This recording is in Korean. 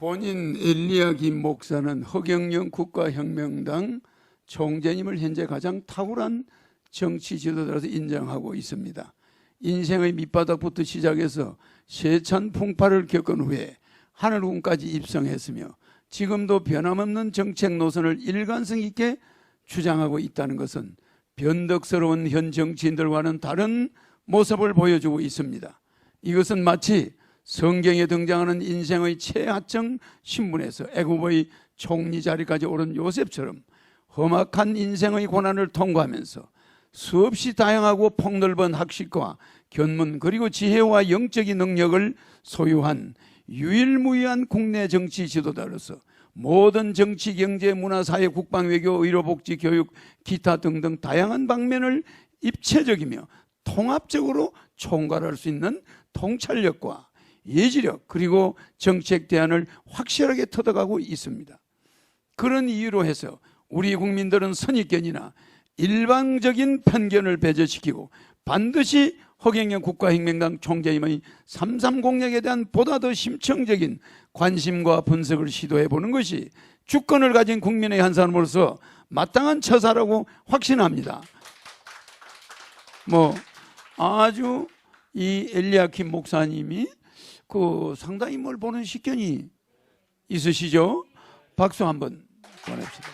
본인 엘리야 김 목사는 허경영 국가혁명당 총재님을 현재 가장 탁월한 정치 지도자로서 인정하고 있습니다. 인생의 밑바닥부터 시작해서 세찬 풍파를 겪은 후에 하늘궁까지 입성했으며 지금도 변함없는 정책 노선을 일관성 있게 주장하고 있다는 것은 변덕스러운 현 정치인들과는 다른 모습을 보여주고 있습니다. 이것은 마치 성경에 등장하는 인생의 최하층 신분에서 애굽의 총리 자리까지 오른 요셉처럼 험악한 인생의 고난을 통과하면서 수없이 다양하고 폭넓은 학식과 견문 그리고 지혜와 영적인 능력을 소유한 유일무이한 국내 정치 지도자로서 모든 정치, 경제, 문화, 사회, 국방, 외교, 의료, 복지, 교육, 기타 등등 다양한 방면을 입체적이며 통합적으로 총괄할 수 있는 통찰력과 예지력 그리고 정책 대안을 확실하게 터득하고 있습니다. 그런 이유로 해서 우리 국민들은 선입견이나 일방적인 편견을 배제시키고 반드시 허경영 국가혁명당 총재임의 삼삼 공약에 대한 보다 더 심층적인 관심과 분석을 시도해 보는 것이 주권을 가진 국민의 한 사람으로서 마땅한 처사라고 확신합니다. 뭐 아주 이 엘리야킴 목사님이 그 상당히 뭘 보는 식견이 있으시죠? 박수 한번 보냅시다.